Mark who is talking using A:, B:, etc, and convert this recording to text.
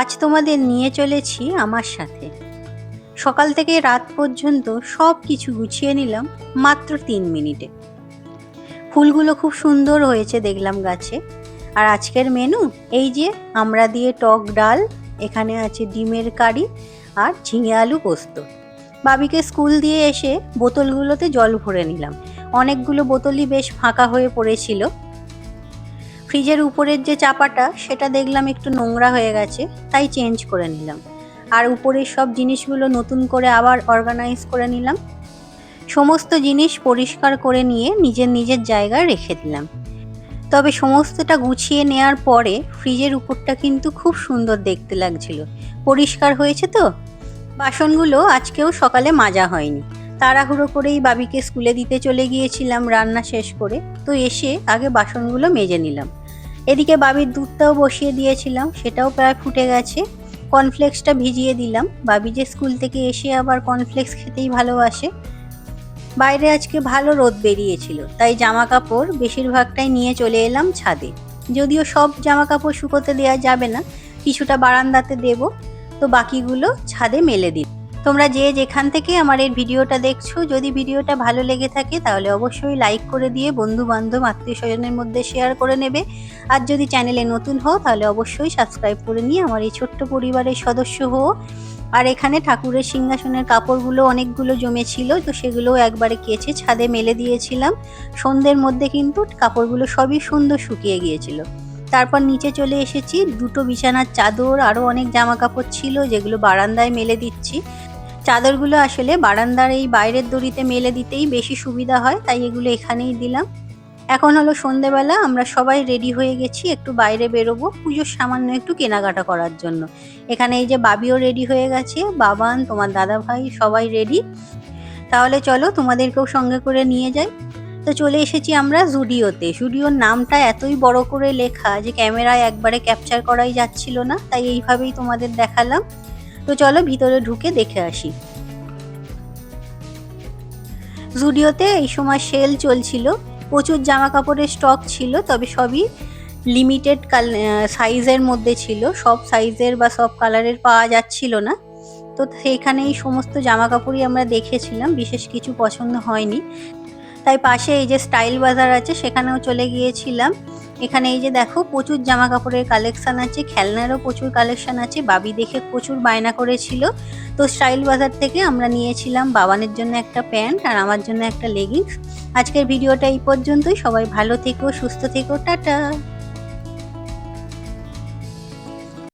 A: আজ তোমাদের নিয়ে চলেছি আমার সাথে। সকাল থেকে রাত পর্যন্ত সব কিছু গুছিয়ে নিলাম মাত্র তিন মিনিটে। ফুলগুলো খুব সুন্দর হয়েছে দেখলাম গাছে। আর আজকের মেনু, এই যে আমরা দিয়ে টক ডাল, এখানে আছে ডিমের কারি আর ঝিঙে আলু পোস্ত। বাবিকে স্কুল দিয়ে এসে বোতলগুলোতে জল ভরে নিলাম। অনেকগুলো বোতলই বেশ ফাঁকা হয়ে পড়েছিল। ফ্রিজের উপরের যে চাপাটা, সেটা দেখলাম একটু নোংরা হয়ে গেছে, তাই চেঞ্জ করে নিলাম। আর উপরের সব জিনিসগুলো নতুন করে আবার অর্গানাইজ করে নিলাম। সমস্ত জিনিস পরিষ্কার করে নিয়ে নিজের নিজের জায়গায় রেখে দিলাম। তবে সমস্তটা গুছিয়ে নেওয়ার পরে ফ্রিজের উপরটা কিন্তু খুব সুন্দর দেখতে লাগছিল। পরিষ্কার হয়েছে তো? বাসনগুলো আজকেও সকালে মাজা হয়নি। তাড়াহুড়ো করেই বাবিকে স্কুলে দিতে চলে গিয়েছিলাম রান্না শেষ করে। তো এসে আগে বাসনগুলো মেজে নিলাম। এদিকে বাবির দুধটাও বসিয়ে দিয়েছিলাম, সেটাও প্রায় ফুটে গেছে। কর্নফ্লেক্সটা ভিজিয়ে দিলাম। বাবি যে স্কুল থেকে এসে আবার কর্নফ্লেক্স খেতেই ভালোবাসে। বাইরে আজকে ভালো রোদ বেরিয়েছিল, তাই জামা কাপড় বেশিরভাগটাই নিয়ে চলে এলাম ছাদে। যদিও সব জামা কাপড় শুকোতে দেওয়া যাবে না, কিছুটা বারান্দাতে দেব, তো বাকিগুলো ছাদে মেলে দিন তোমরা যে যেখান থেকে আমার এই ভিডিওটা দেখছ, যদি ভিডিওটা ভালো লেগে থাকে, তাহলে অবশ্যই লাইক করে দিয়ে বন্ধু বান্ধব আত্মীয় স্বজনের মধ্যে শেয়ার করে নেবে। আর যদি চ্যানেলে নতুন হও, তাহলে অবশ্যই সাবস্ক্রাইব করে নিয়ে আমার এই ছোট্ট পরিবারের সদস্য হও। আর এখানে ঠাকুরের সিংহাসনের কাপড়গুলো অনেকগুলো জমেছিল, তো সেগুলোও একবারে কেচে ছাদে মেলে দিয়েছিলাম। সন্ধ্যের মধ্যে কিন্তু কাপড়গুলো সবই সুন্দর শুকিয়ে গিয়েছিল। তারপর নিচে চলে এসেছি, দুটো বিছানার চাদর আরও অনেক জামা কাপড় ছিল, যেগুলো বারান্দায় মেলে দিচ্ছি। চাদরগুলো আসলে বারান্দার এই বাইরের দড়িতে মেলে দিতেই বেশি সুবিধা হয়, তাই এগুলো এখানেই দিলাম। এখন হলো সন্ধেবেলা, আমরা সবাই রেডি হয়ে গেছি, একটু বাইরে বেরোবো, পুজোর সামান্য একটু কেনাকাটা করার জন্য। এখানে এই যে বাবিও রেডি হয়ে গেছে, বাবান, তোমার দাদা ভাই সবাই রেডি তাহলে চলো তোমাদেরকেও সঙ্গে করে নিয়ে যাই। তো চলে এসেছি আমরা জুডিওতে। জুডিওর নামটা এতই বড় করে লেখা যে ক্যামেরায় একবারে ক্যাপচার করাই যাচ্ছিল না, তাই এইভাবেই তোমাদের দেখালাম। তো চলো ভিতরে ঢুকে দেখে আসি। জুডিওতে এই সময় সেল চলছিল, প্রচুর জামা কাপড়ের স্টক ছিল, তবে সবই লিমিটেড সাইজের মধ্যে ছিল, সব সাইজের বা সব কালারের পাওয়া যাচ্ছিল না। তো সেইখানে এই সমস্ত জামা কাপড়ই আমরা দেখেছিলাম, বিশেষ কিছু পছন্দ হয়নি। তাই পাশে এই যে স্টাইল বাজার আছে, সেখানেও চলে গিয়েছিলাম। এখানে এই যে দেখো, প্রচুর জামা কাপড়ের কালেকশান আছে, খেলনারও প্রচুর কালেকশান আছে। বাবি দেখে প্রচুর বায়না করেছিল। তো স্টাইল বাজার থেকে আমরা নিয়েছিলাম বাবানের জন্য একটা প্যান্ট আর আমার জন্য একটা লেগিংস আজকের ভিডিওটা এই পর্যন্তই। সবাই ভালো থেকো, সুস্থ থেকো, টাটা।